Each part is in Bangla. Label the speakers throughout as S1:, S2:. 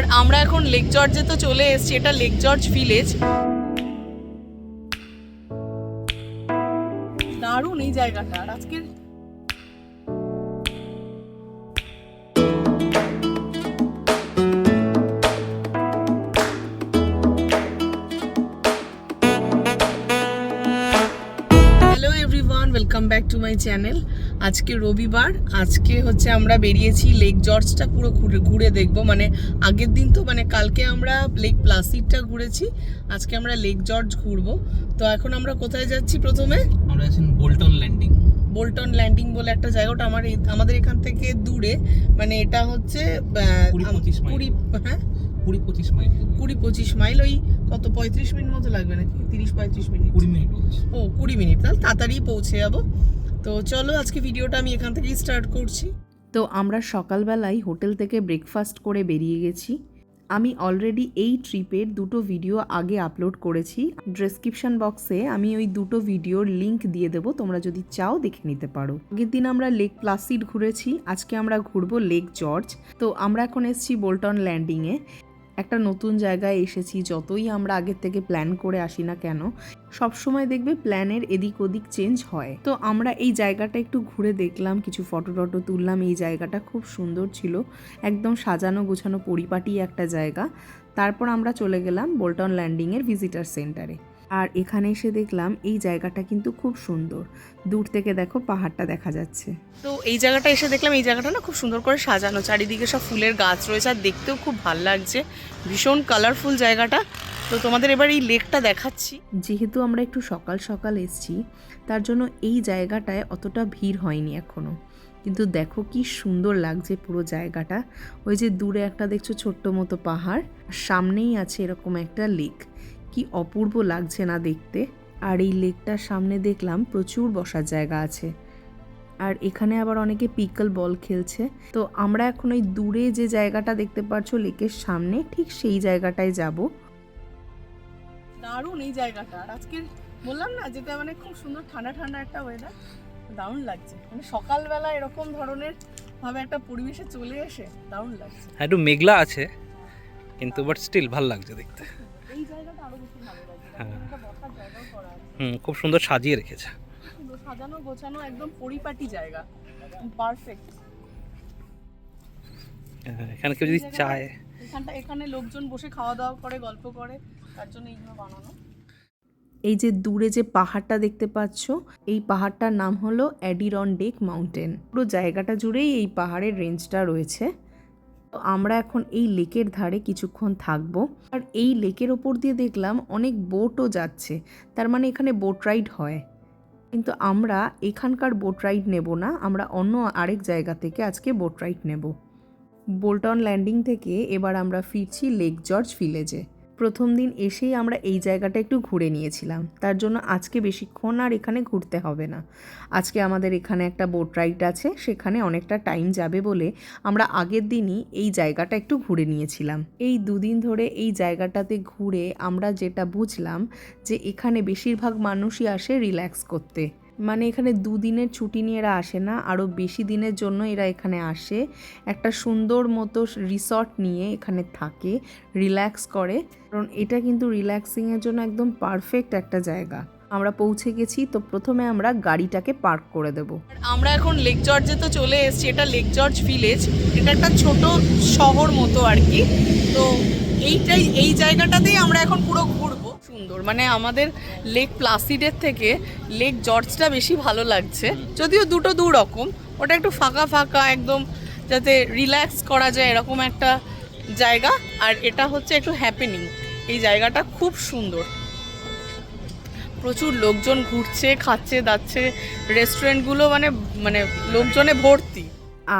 S1: আর আমরা এখন লেক জর্জে তো চলে এসেছি, এটা লেক জর্জ ভিলেজ দারুণ এই জায়গাটা, আর আজকের welcome back to my channel আজকে রবিবার আজকে হচ্ছে আমরা বেরিয়েছি লেক জর্জটা পুরো ঘুরে ঘুরে দেখব। মানে আগের দিন তো মানে কালকে আমরা লেক প্লাসিডটা ঘুরেছি আজকে আমরা লেক জর্জ ঘুরবো। তো এখন আমরা কোথায় যাচ্ছি প্রথমে?
S2: আমরা আছেন বোল্টন ল্যান্ডিং
S1: বোল্টন ল্যান্ডিং বলে একটা জায়গা ওটা আমার আমাদের এখান থেকে দূরে। মানে এটা হচ্ছে।
S2: কুড়ি
S1: হ্যাঁ?
S2: কুড়ি পঁচিশ মাইল।
S1: কুড়ি পঁচিশ মাইল ওই কত পঁয়ত্রিশ মিনিট মতো লাগবে নাকি? তিরিশ পঁয়ত্রিশ মিনিট।
S2: কুড়ি মিনিট
S1: ও কুড়ি মিনিট তাহলে তাড়াতাড়ি পৌঁছে যাব। তো চলো আজকে ভিডিওটা আমি এখান থেকেই স্টার্ট করছি।
S3: তো আমরা সকালবেলায় হোটেল থেকে ব্রেকফাস্ট করে বেরিয়ে গেছি। আমি অলরেডি এই ট্রিপের দুটো ভিডিও আগে আপলোড করেছি। ডেসক্রিপশন বক্সে আমি ওই দুটো ভিডিওর লিংক দিয়ে দেবো, তোমরা যদি চাও দেখে নিতে পারো। আগের দিন আমরা লেক প্লাসিড ঘুরেছি, আজকে আমরা ঘুরবো লেক জর্জ তো আমরা এখন এসেছি বোল্টন ল্যান্ডিংয়ে একটা নতুন জায়গায় এসেছি, যতই আমরা আগের থেকে প্ল্যান করে আসি না কেন, সবসময় দেখবে প্ল্যানের এদিক ওদিক চেঞ্জ হয়। তো আমরা এই জায়গাটা একটু ঘুরে দেখলাম, কিছু ফটো টটো তুললাম, এই জায়গাটা খুব সুন্দর ছিল। একদম সাজানো গোছানো পরিপাটি একটা জায়গা। তারপর আমরা চলে গেলাম বোল্টন ল্যান্ডিংয়ের ভিজিটার সেন্টারে আর এখানে এসে দেখলাম এই জায়গাটা কিন্তু খুব সুন্দর। দূর থেকে দেখো পাহাড়টা দেখা যাচ্ছে।
S1: তো এই জায়গাটা এসে দেখলাম এই জায়গাটা না খুব সুন্দর করে সাজানো। চারিদিকে সব ফুলের গাছ রয়েছে আর দেখতেও খুব ভালো লাগছে। ভীষণ কালারফুল জায়গাটা। তো তোমাদের এবার এই লেকটা দেখাচ্ছি।
S3: যেহেতু আমরা একটু সকাল সকাল এসছি তার জন্য এই জায়গাটায় অতটা ভিড় হয়নি এখনও কিন্তু দেখো কি সুন্দর লাগছে পুরো জায়গাটা। ওই যে দূরে একটা দেখছ ছোট্ট মতো পাহাড় আর সামনেই আছে এরকম একটা লেক। কি অপূর্ব লাগছে না দেখতে। আর এই লেকটার সামনে দেখলাম প্রচুর বসার জায়গা আছে। আর এখানে আবার অনেকে পিকল বল খেলছে। তো আমরা এখন ওই দূরে যে জায়গাটা দেখতে পাচ্ছ লেকের সামনে ঠিক সেই জায়গাটায় যাব।
S1: দারুণ এই জায়গাটা। আর আজকে বললাম না যেটা মানে খুব সুন্দর ঠান্ডা ঠান্ডা একটা ওয়েদার দারুণ লাগছে। মানে সকালবেলা এরকম ধরনের ভাবে একটা পরিবেশে চলে এসে দারুণ লাগছে।
S2: হ্যাঁ একটু মেঘলা আছে কিন্তু বাট স্টিল ভালো লাগছে দেখতে।
S1: এই জায়গাটা আরও বেশি ভালো লাগছে
S2: হ্যাঁ।
S1: বসার জায়গাও করা আছে।
S2: হুম খুব সুন্দর সাজিয়ে রেখেছে।
S1: সাজানো গোছানো একদম পরিপাটি জায়গা। পারফেক্ট
S2: হ্যাঁ, এখানে কেউ যদি চায়।
S1: এখানটা এখানে লোকজন বসে খাওয়া দাওয়া করে গল্প করে তার জন্য এইগুলো বানানো।
S3: এই যে দূরে যে পাহাড়টা দেখতে পাচ্ছ এই পাহাড়টার নাম হলো অ্যাডিরন ডেক মাউন্টেন। পুরো জায়গাটা জুড়েই এই পাহাড়ের রেঞ্জটা রয়েছে। তো আমরা এখন এই লেকের ধারে কিছুক্ষণ থাকব। আর এই লেকের ওপর দিয়ে দেখলাম অনেক বোটও যাচ্ছে। তার মানে এখানে বোট রাইড হয়। কিন্তু আমরা এখানকার বোট রাইড নেব না, আমরা অন্য আরেক জায়গা থেকে আজকে বোট রাইড নেব। বোল্টন ল্যান্ডিং থেকে এবার আমরা ফিরছি লেক জর্জ ভিলেজে। প্রথম দিন এসেই আমরা এই জায়গাটা একটু ঘুরে নিয়েছিলাম। তার জন্য আজকে বেশিক্ষণ আর এখানে ঘুরতে হবে না। আজকে আমাদের এখানে একটা বোট রাইড আছে, সেখানে অনেকটা টাইম যাবে বলে আমরা আগের দিনই এই জায়গাটা একটু ঘুরে নিয়েছিলাম। এই দুদিন ধরে এই জায়গাটাতে ঘুরে আমরা যেটা বুঝলাম যে এখানে বেশিরভাগ মানুষই আসে রিল্যাক্স করতে। মানে এখানে দুদিনের ছুটি নিয়ে এরা আসে না, আরও বেশি দিনের জন্য এরা এখানে আসে। একটা সুন্দর মতো রিসর্ট নিয়ে এখানে থাকে রিল্যাক্স করে। কারণ এটা কিন্তু রিল্যাক্সিংয়ের জন্য একদম পারফেক্ট একটা জায়গা। আমরা পৌঁছে গেছি, তো প্রথমে আমরা গাড়িটাকে পার্ক করে দেব।
S1: আমরা এখন লেক জর্জে তো চলে এসেছি, এটা লেক জর্জ ভিলেজ এটা একটা ছোট শহর মতো আর কি। তো এইটাই, এই জায়গাটাতেই আমরা এখন পুরো ঘুরবো। সুন্দর মানে আমাদের লেক প্লাসিডের থেকে লেক জর্জটা বেশি ভালো লাগছে। যদিও দুটো দু রকম ওটা একটু ফাঁকা ফাঁকা, একদম যাতে রিল্যাক্স করা যায় এরকম একটা জায়গা। আর এটা হচ্ছে একটু হ্যাপেনিং এই জায়গাটা খুব সুন্দর। প্রচুর লোকজন ঘুরছে, খাচ্ছে, দাচ্ছে রেস্টুরেন্টগুলো মানে মানে লোকজনে ভর্তি।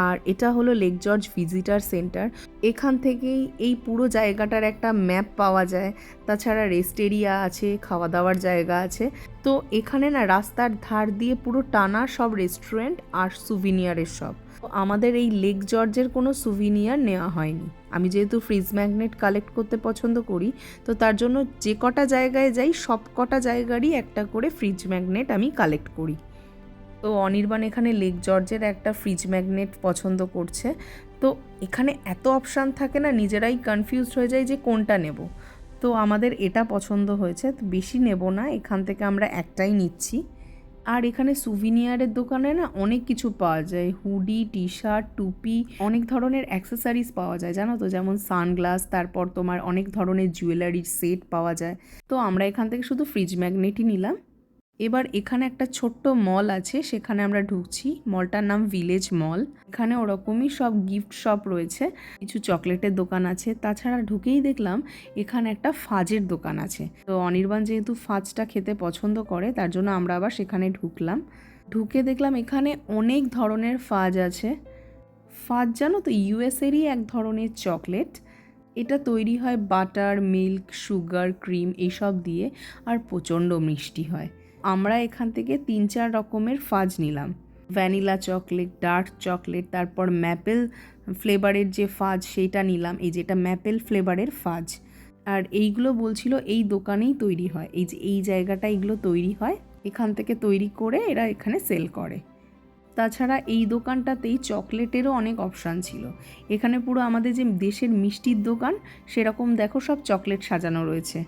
S3: আর এটা হলো লেক জর্জ ভিজিটার সেন্টার এখান থেকেই এই পুরো জায়গাটার একটা ম্যাপ পাওয়া যায়। তাছাড়া রেস্ট এরিয়া আছে খাওয়া দাওয়ার জায়গা আছে। তো এখানে না রাস্তার ধার দিয়ে পুরো টানা সব রেস্টুরেন্ট আর সুভিনিয়ারের সব আমাদের এই লেক জর্জের কোনো সুভিনিয়ার নেওয়া হয়নি। আমি যেহেতু ফ্রিজ ম্যাগনেট কালেক্ট করতে পছন্দ করি, তো তার জন্য যে কটা জায়গায় যাই, সব কটা জায়গারই একটা করে ফ্রিজ ম্যাগনেট আমি কালেক্ট করি। তো অনির্বাণ এখানে লেক জর্জের একটা ফ্রিজ ম্যাগনেট পছন্দ করছে। তো এখানে এত অপশান থাকে না, নিজেরাই কনফিউজড হয়ে যায় যে কোনটা নেব। তো আমাদের এটা পছন্দ হয়েছে, তো বেশি নেব না, এখান থেকে আমরা একটাই নিচ্ছি। আর এখানে সুভিনিয়ারের দোকানে না অনেক কিছু পাওয়া যায় হুডি টি শার্ট টুপি, অনেক ধরনের অ্যাক্সেসরিজ পাওয়া যায়, জানো তো? যেমন সানগ্লাস তারপর তোমার অনেক ধরনের জুয়েলারির সেট পাওয়া যায়। তো আমরা এখান থেকে শুধু ফ্রিজ ম্যাগনেটই নিলাম। এবার এখানে একটা ছোট্ট মল আছে, সেখানে আমরা ঢুকছি। মলটার নাম ভিলেজ মল। এখানে ওরকমই সব গিফট শপ রয়েছে। কিছু চকলেটের দোকান আছে। তাছাড়া ঢুকেই দেখলাম এখানে একটা ফাজের দোকান আছে। তো অনির্বাণ যেহেতু ফাজটা খেতে পছন্দ করে, তার জন্য আমরা আবার সেখানে ঢুকলাম। ঢুকে দেখলাম এখানে অনেক ধরনের ফাজ আছে। ফাজ জানো তো ইউএসেরই এক ধরনের চকলেট। এটা তৈরি হয় বাটার, মিল্ক, সুগার, ক্রিম এইসব দিয়ে, আর প্রচণ্ড মিষ্টি হয়। আমরা এখান থেকে তিন চার রকমের ফাজ নিলাম। ভ্যানিলা চকলেট, ডার্ক চকলেট, তারপর ম্যাপেল ফ্লেভারের যে ফাজ সেইটা নিলাম, এই যেটা ম্যাপেল ফ্লেভারের ফাজ। আর এইগুলো বলছিল এই দোকানেই তৈরি হয়, এই যে এই জায়গাটা এগুলো তৈরি হয়, এখান থেকে তৈরি করে এরা এখানে সেল করে। তাছাড়া এই দোকানটাতেই চকলেটেরও অনেক অপশান ছিল। এখানে পুরো আমাদের যে দেশের মিষ্টির দোকান, সেরকম দেখো সব চকলেট সাজানো রয়েছে।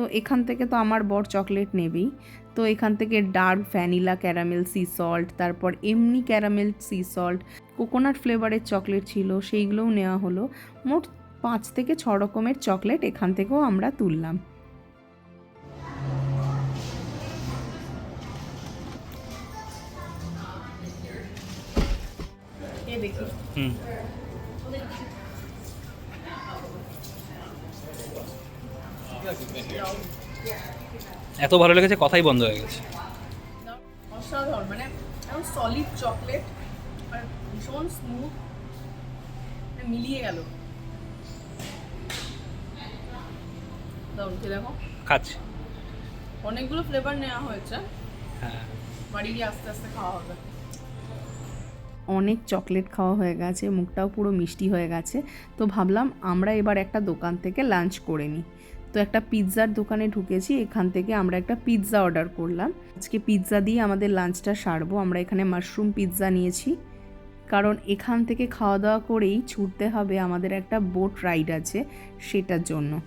S3: তো এখান থেকে তো আমার বর চকলেট নেবেই। তো এখান থেকে dark vanilla caramel sea salt তারপর এমনি ক্যারামেল সি সল্ট কোকোনাট ফ্লেভারের চকলেট ছিল সেইগুলোও নেওয়া হলো। মোট পাঁচ থেকে ছ রকমের চকলেট এখান থেকেও আমরা তুললাম।
S1: দেখি।
S2: হুম। এত ভালো লেগেছে কথাই বন্ধ হয়ে গেছে।
S1: অসাধারণ মানে একদম সলিড চকলেট আর ভীষণ স্মুথ মিলিয়ে গেল। দারুণ খেয়ে দেখো।
S2: খাচ্ছি।
S1: অনেকগুলো ফ্লেভার নেওয়া হয়েছে।
S2: হ্যাঁ।
S1: বাড়ি গিয়ে আস্তে আস্তে খাওয়া হবে।
S3: অনেক চকলেট খাওয়া হয়ে গেছে মুখটাও পুরো মিষ্টি হয়ে গেছে। তো ভাবলাম আমরা এবার একটা দোকান থেকে লাঞ্চ করে নিই। তো একটা পিৎজার দোকানে ঢুকেছি, এখান থেকে আমরা একটা পিৎজা অর্ডার করলাম। আজকে পিৎজা দিয়ে আমাদের লাঞ্চটা সারবো, আমরা এখানে মাশরুম পিৎজা নিয়েছি। কারণ এখান থেকে খাওয়া দাওয়া করেই ছুটতে হবে আমাদের একটা বোট রাইড আছে সেটার জন্য।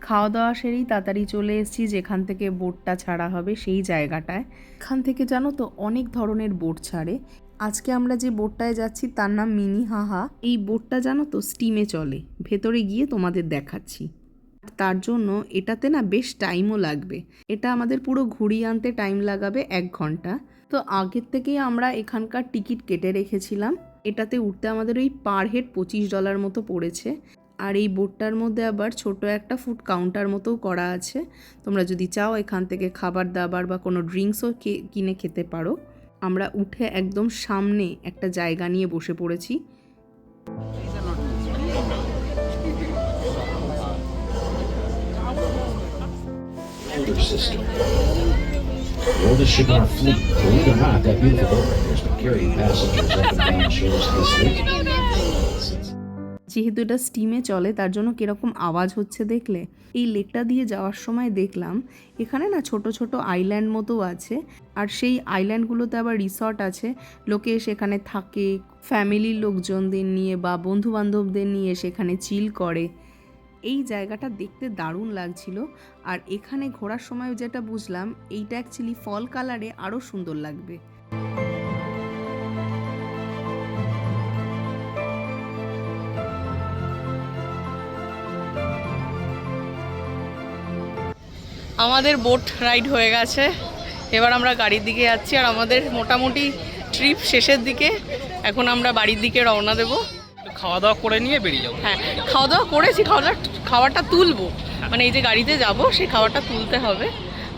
S3: খাওয়া দাওয়া সেরেই তাড়াতাড়ি চলে এসেছি যেখান থেকে বোটটা ছাড়া হবে সেই জায়গাটায়। এখান থেকে জানো তো অনেক ধরনের বোট ছাড়ে। আজকে আমরা যে বোটটায় যাচ্ছি তার নাম মিনি হাহা। এই বোটটা জানো তো স্টিমে চলে। ভেতরে গিয়ে তোমাদের দেখাচ্ছি। তার জন্য এটাতে না বেশ টাইমও লাগবে। এটা আমাদের পুরো ঘুরিয়ে আনতে টাইম লাগাবে এক ঘণ্টা। তো আগের থেকেই আমরা এখানকার টিকিট কেটে রেখেছিলাম। এটাতে উঠতে আমাদের ওই পার হেড পঁচিশ ডলার মতো পড়েছে। আর এই বোটটার মধ্যে আবার ছোট একটা ফুড কাউন্টার মতোও করা আছে। তোমরা যদি চাও এখান থেকে খাবার দাবার বা কোনো ড্রিঙ্কসও কিনে খেতে পারো। আমরা উঠে একদম সামনে একটা জায়গা নিয়ে বসে পড়েছি।
S4: computer system. Well, the Shigar fleet, believe it or not, that beautiful boat right there has been carrying passengers up and down shores this week.
S3: যেহেতু এটা স্টিমে চলে তার জন্য কীরকম আওয়াজ হচ্ছে দেখলে? এই লেকটা দিয়ে যাওয়ার সময় দেখলাম এখানে না ছোট ছোট আইল্যান্ড মতো আছে। আর সেই আইল্যান্ডগুলোতে আবার রিসর্ট আছে। লোকে সেখানে থাকে ফ্যামিলির লোকজনদের নিয়ে বা বন্ধু বান্ধবদের নিয়ে সেখানে চিল করে। এই জায়গাটা দেখতে দারুণ লাগছিল। আর এখানে ঘোরার সময় যেটা বুঝলাম, এইটা অ্যাকচুয়ালি ফল কালারে আরও সুন্দর লাগবে।
S1: আমাদের বোট রাইড হয়ে গেছে। এবার আমরা গাড়ির দিকে যাচ্ছি আর আমাদের মোটামুটি ট্রিপ শেষের দিকে। এখন আমরা বাড়ির দিকে রওনা দেবো।
S2: খাওয়া দাওয়া করে নিয়ে বেরিয়ে যাব।
S1: হ্যাঁ খাওয়া দাওয়া করেছি খাওয়া দাওয়া খাওয়াটা তুলবো। মানে এই যে গাড়িতে যাব, সেই খাওয়াটা তুলতে হবে।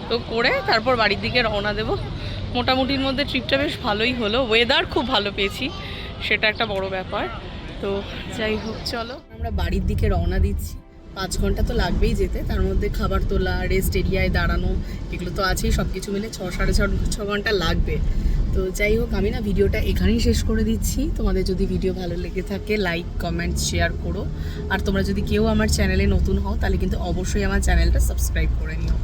S1: তো করে তারপর বাড়ির দিকে রওনা দেবো। মোটামুটির মধ্যে ট্রিপটা বেশ ভালোই হলো। ওয়েদার খুব ভালো পেয়েছি, সেটা একটা বড় ব্যাপার। তো যাই হোক, চলো। আমরা বাড়ির দিকে রওনা দিচ্ছি। পাঁচ ঘণ্টা তো লাগবেই যেতে। তার মধ্যে খাবার তোলা রেস্ট এরিয়ায় দাঁড়ানো, এগুলো তো আছেই। সব কিছু মিলে ছ, সাড়ে ছ ছ ঘণ্টা লাগবে। তো যাই হোক, আমি না ভিডিওটা এখানেই শেষ করে দিচ্ছি। তোমাদের যদি ভিডিও ভালো লেগে থাকে লাইক কমেন্ট শেয়ার করো। আর তোমরা যদি কেউ আমার চ্যানেলে নতুন হও, তাহলে কিন্তু অবশ্যই আমার চ্যানেলটা সাবস্ক্রাইব করে নিও।